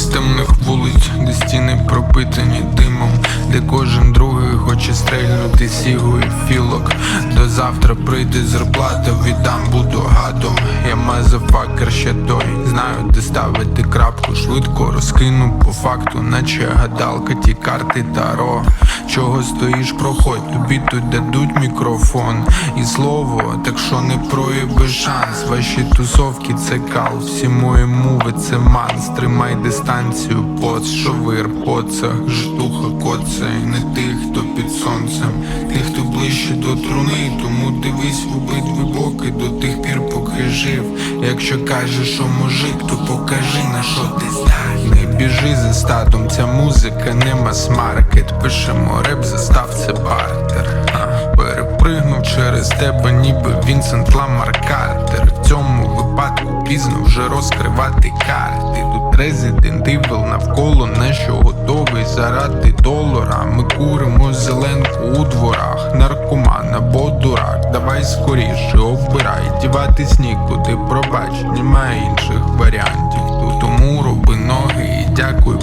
темних вулиць, де стіни пропитані димом, де кожен другий хоче стрельнути сігою філок. До завтра прийде зарплата, віддам буду гадом. Я мазафакер ще той, знаю, де ставити крапку. Швидко розкину по факту, наче гадалка, ті карти таро. Чого стоїш, проходь, тобі тут дадуть мікрофон і слово, так що не прояви шанс. Ваші тусовки це кал, всі мої мови це манс. Тримай дистанцію, поц, шовир, поцах, житуха, коце. Не тих, хто під сонцем, тих, хто ближче до труни. Тому дивись в обидві боки до тих пір, поки жив. Якщо кажеш, що мужик, то покажи на що ти здатний. Не біжи за статом, ця музика не мас-маркет. Пишемо реп, застав це бартер. Перепригнув через тебе, ніби Вінсент Ламар Картер. В цьому випадку пізно вже розкривати карти. Тут Resident Evil навколо на що готовий заради долара. Ми куримо зеленку у дворах, наркоман або дурак. Давай скоріше обирай, діватись нікуди, пробач, немає інших варіантів.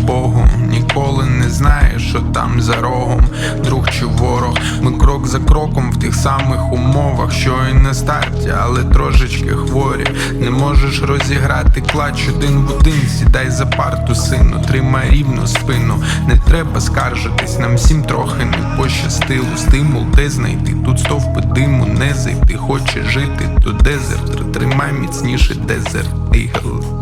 Богу. Ніколи не знаєш, що там за рогом, друг чи ворог. Ми крок за кроком в тих самих умовах, що і на старті, але трошечки хворі. Не можеш розіграти клач один в один. Сідай за парту, сину, тримай рівно спину. Не треба скаржитись, нам всім трохи не пощастило. Стимул де знайти, тут стовпи диму не зайти. Хочеш жити, то дезерт. Тримай міцніше дезерт. Ігл.